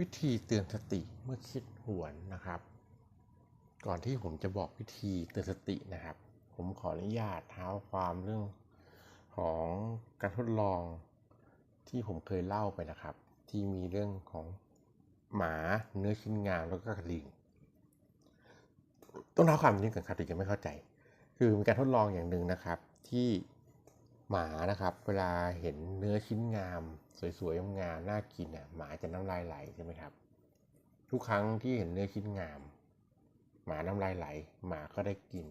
วิธีเตือนสติเมื่อคิดหวนนะครับ ก่อนที่ผมจะบอกวิธีเตือนสตินะครับ ผมขออนุญาตเท้าความเรื่องของการทดลองที่ผมเคยเล่าไปนะครับ ที่มีเรื่องของหมาเนื้อชิ้นงามแล้วก็กระดิ่งต้องเท้าความนิดก่อนครับถึงจะไม่เข้าใจ คือมีการทดลองอย่างหนึ่งนะครับ ที่ หมานะครับ เวลาเห็นเนื้อชิ้นงาม สวยๆงามน่ากินอะหมาจะน้ำลายไหลใช่ไหมครับ ทุกครั้งที่เห็นเนื้อชิ้นงาม หมาน้ำลายไหล หมาก็ได้กิน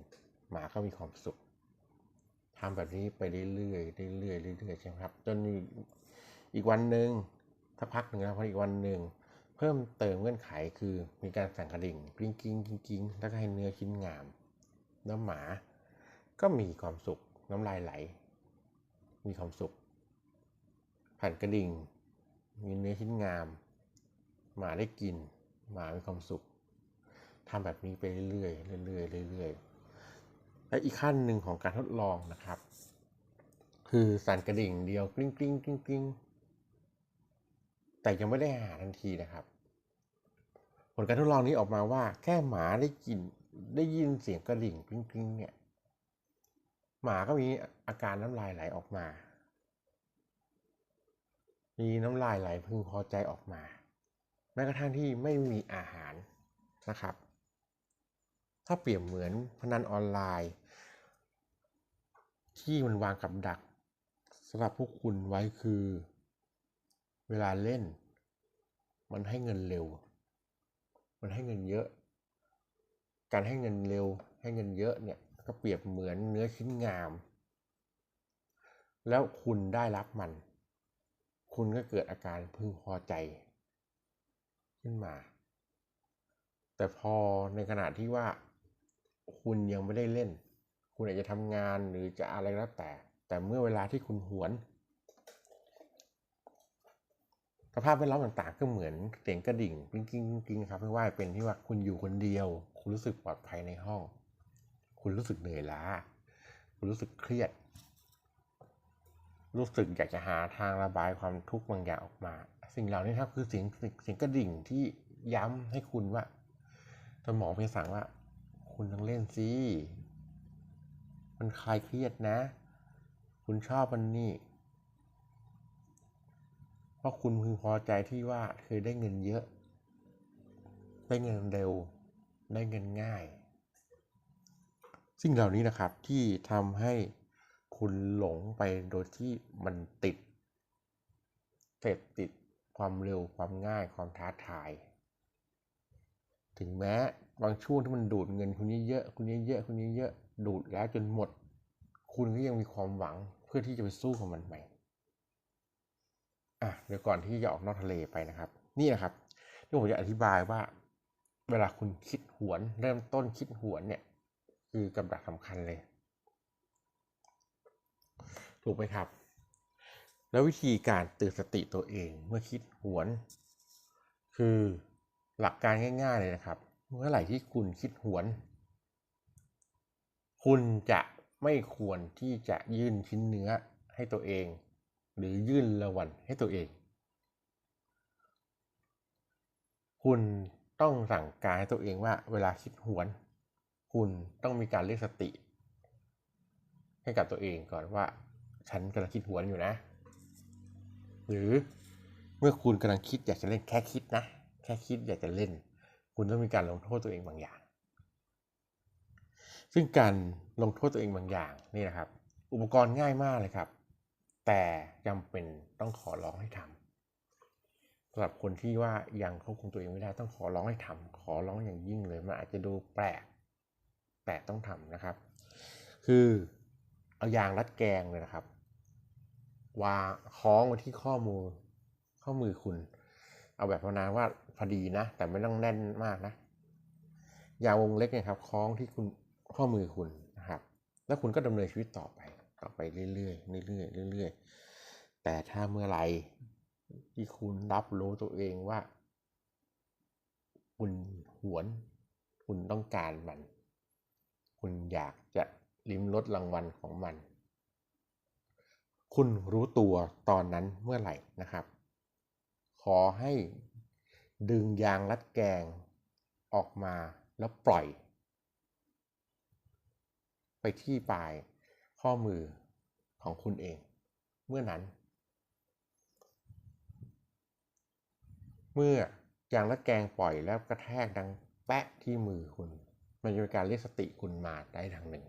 หมาก็มีความสุขทำแบบนี้ไปเรื่อยๆเรื่อยๆเรื่อยๆใช่ไหมครับ จนอีกวันหนึ่งถ้าพักหนึ่งนะพออีกวันหนึ่งเพิ่มเติมเงื่อนไขคือมีการสั่งกระดิ่งกริ้งกริ้งกิ้งกิ้งแล้วก็ให้เนื้อชิ้นงาม แล้วหมาก็มีความสุขน้ำลายไหล มีความสุข ผ่านกระดิ่ง มีเนื้อชิ้นงาม หมาได้กิน หมามีความสุขทำแบบนี้ไปเรื่อยๆเรื่อยๆเรื่อยๆและอีกขั้นหนึ่งของการทดลองนะครับ คือสั่นกระดิ่งเดียวกริ้งกริ้งกริ้งกริ้งแต่ยังไม่ได้หาทันทีนะครับ ผลการทดลองนี้ออกมาว่าแค่หมาได้กินได้ยินเสียงกระดิ่งกริ้งกริ้งเนี่ย หมาก็มีอาการน้ำลายไหลออกมา มีน้ำลายไหลพึงพอใจออกมา แม้กระทั่งที่ไม่มีอาหารนะครับ ถ้าเปรียบเหมือนพนันออนไลน์ ที่มันวางกับดักสำหรับพวกคุณไว้คือ เวลาเล่น มันให้เงินเร็ว มันให้เงินเยอะ การให้เงินเร็ว ให้เงินเยอะเนี่ย ก็เปรียบเหมือนเนื้อชิ้นงาม แล้วคุณได้รับมัน คุณก็เกิดอาการพึงพอใจ ขึ้นมา แต่พอในขณะที่ว่า คุณยังไม่ได้เล่น คุณอาจจะทำงานหรือจะอะไรแล้วแต่ แต่เมื่อเวลาที่คุณหวนสภาพแวดล้อมต่างๆ ก็เหมือนเสียงกระดิ่งกริ้งกิ้งกิ้งครับไม่ว่าเป็นที่ว่าคุณอยู่คนเดียว คุณรู้สึกปลอดภัยในห้อง คุณรู้สึกเหนื่อยล้า คุณรู้สึกเครียด รู้สึกอยากจะหาทางระบายความทุกข์บางอย่างออกมา สิ่งเหล่านี้ครับคือเสียงเสียงกระดิ่งที่ย้ำให้คุณว่าสมองเพียงสั่งว่า คุณต้องเล่นสิมันคลายเครียดนะ คุณชอบมันนี่เพราะคุณพึงพอใจที่ว่าเคยได้เงินเยอะ ได้เงินเร็ว ได้เงินง่าย สิ่งเหล่านี้นะครับที่ทำให้คุณหลงไปโดยที่มันติดเสพติดความเร็วความง่ายความท้าทาย ถึงแม้บางช่วงที่มันดูดเงินคุณเยอะๆคุณเยอะๆคุณเยอะๆดูดแล้วจนหมด คุณก็ยังมีความหวังเพื่อที่จะไปสู้กับมันใหม่อะเดี๋ยวก่อนที่จะออกนอกทะเลไปนะครับ นี่นะครับที่ผมจะอธิบายว่า เวลาคุณคิดหวน เริ่มต้นคิดหวนเนี่ย คือกับดักสำคัญเลย ถูกไหมครับ แล้ววิธีการตือนสติตัวเองเมื่อคิดหวน คือหลักการง่าย ๆ เลยนะครับ เมื่อไหร่ที่คุณคิดหวน คุณจะไม่ควรที่จะยื่นชิ้นเนื้อให้ตัวเอง หรือยื่นรางวัลให้ตัวเอง คุณต้องสั่งการให้ตัวเองว่าเวลาคิดหวน คุณต้องมีการเรียกสติ ให้กับตัวเองก่อนว่า ฉันกำลังคิดหวนอยู่นะ หรือเมื่อคุณกำลังคิดอยากจะเล่นแค่คิดนะ แค่คิดอยากจะเล่น คุณต้องมีการลงโทษตัวเองบางอย่าง ซึ่งการลงโทษตัวเองบางอย่างนี่นะครับ อุปกรณ์ง่ายมากเลยครับ แต่จำเป็นต้องขอร้องให้ทำสำหรับคนที่ว่ายังควบคุมตัวเองไม่ได้ต้องขอร้องให้ทำขอร้องอย่างยิ่งเลยมันอาจจะดูแปลก แต่ต้องทำนะครับ คือเอายางรัดแกงเลยนะครับวางคล้องไว้ที่ข้อมือข้อมือคุณ เอาแบบพนาว่าพอดีนะ แต่ไม่ต้องแน่นมากนะยาวงเล็กเนี่ยครับคล้องที่คุณข้อมือคุณนะครับ แล้วคุณก็ดำเนินชีวิตต่อไป ต่อไปเรื่อยๆเรื่อยๆเรื่อยๆแต่ถ้าเมื่อไหร่ที่คุณรับรู้ตัวเองว่า คุณหวน คุณต้องการมัน คุณอยากจะลิ้มรสรางวัลของมัน คุณรู้ตัวตอนนั้นเมื่อไหร่นะครับ ขอให้ดึงยางรัดแกงออกมาแล้วปล่อย ไปที่ปลายข้อมือของคุณเอง เมื่อนั้น เมื่อยางรัดแกงปล่อยแล้วกระแทกดังแปะที่มือคุณ มันจะเป็นการเรียกสติคุณมาได้ทางหนึ่ง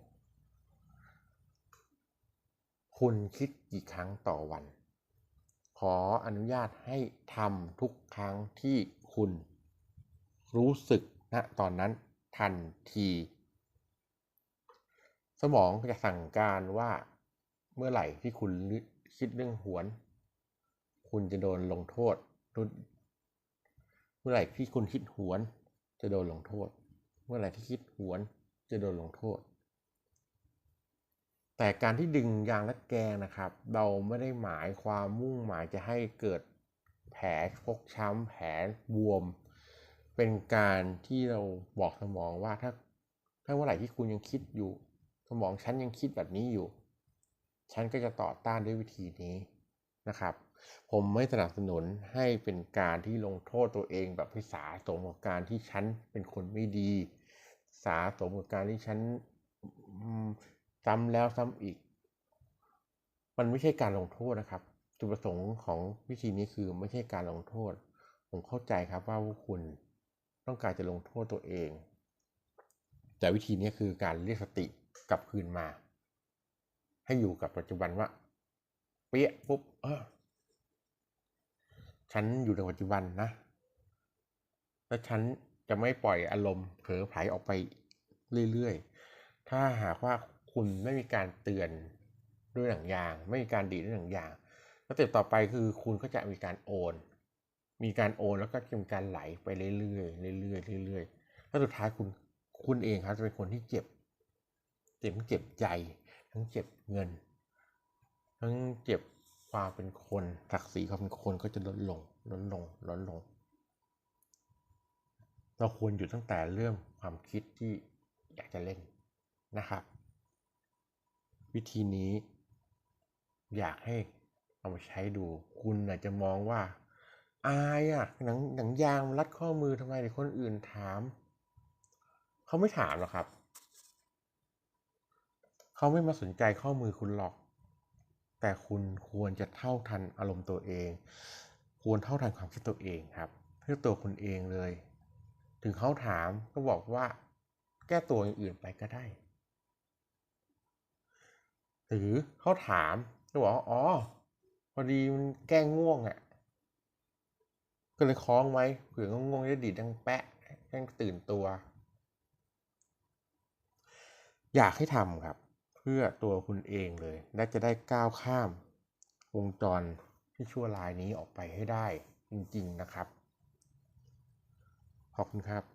คุณคิดกี่ครั้งต่อวัน ขออนุญาตให้ทำทุกครั้งที่คุณรู้สึกณตอนนั้นทันที สมองจะสั่งการว่าเมื่อไหร่ที่คุณคิดเรื่องหวน คุณจะโดนลงโทษ เมื่อไหร่ที่คุณคิดหวนจะโดนลงโทษ เมื่อไหร่ที่คิดหวนจะโดนลงโทษ แต่การที่ดึงยางรัดแกงนะครับ เราไม่ได้หมายความมุ่งหมายจะให้เกิดแผลฟกช้ำแผลบวม เป็นการที่เราบอกสมองว่าถ้าถ้าเมื่อไหร่ที่คุณยังคิดอยู่ สมองฉันยังคิดแบบนี้อยู่ ฉันก็จะต่อต้านด้วยวิธีนี้นะครับ ผมไม่สนับสนุนให้เป็นการที่ลงโทษตัวเองแบบพิสาสมกับการที่ฉันเป็นคนไม่ดี สาสมกับการที่ฉันซ้ำแล้วซ้ำอีก มันไม่ใช่การลงโทษนะครับ จุดประสงค์ของวิธีนี้คือไม่ใช่การลงโทษ ผมเข้าใจครับว่าพวกคุณต้องการจะลงโทษตัวเอง แต่วิธีนี้คือการเรียกสติกลับคืนมา ให้อยู่กับปัจจุบันว่า เปี้ยปุ๊บเออ ฉันอยู่ในปัจจุบันนะ แล้วฉันจะไม่ปล่อยอารมณ์เผลอไผลออกไปเรื่อยๆ ถ้าหากว่าคุณไม่มีการเตือนด้วยหนังยาง ไม่มีการดีดด้วยหนังยางสเต็ปต่อไปคือคุณก็จะมีการโอน มีการโอนแล้วก็จะมีการไหลไปเรื่อยๆเรื่อยๆเรื่อยๆแล้วสุดท้ายคุณคุณเองครับจะเป็นคนที่เจ็บ เจ็บเจ็บใจ ทั้งเจ็บเงิน ทั้งเจ็บ ความเป็นคนศักดิ์ศรีความเป็นคนก็จะลดลงลดลงลดลง เราควรหยุดตั้งแต่เรื่องความคิดที่อยากจะเล่นนะครับ วิธีนี้ อยากให้เอามาใช้ดู คุณอาจจะมองว่า อายอะหนังหนังยางรัดข้อมือทำไมเด็คนอื่นถาม เขาไม่ถามหรอกครับ เขาไม่มาสนใจข้อมือคุณหรอก แต่คุณควรจะเท่าทันอารมณ์ตัวเอง ควรเท่าทันความคิดตัวเองครับเพื่อตัวคุณเองเลย ถึงเขาถามก็บอกว่า แก้ตัวอย่างอื่นไปก็ได้ หรือเขาถามก็บอกอ๋อพอดีมันแก้ง่วงอะ่ะ ก็เลยคล้องไว้เผื่อง่วงจะดีดดังแปะให้ตื่นตัว อยากให้ทำครับ พื่อตัวคุณเองเลย และจะได้ก้าวข้ามวงจรที่ชั่วร้ายนี้ออกไปให้ได้จริง ๆ นะครับ ขอบคุณครับ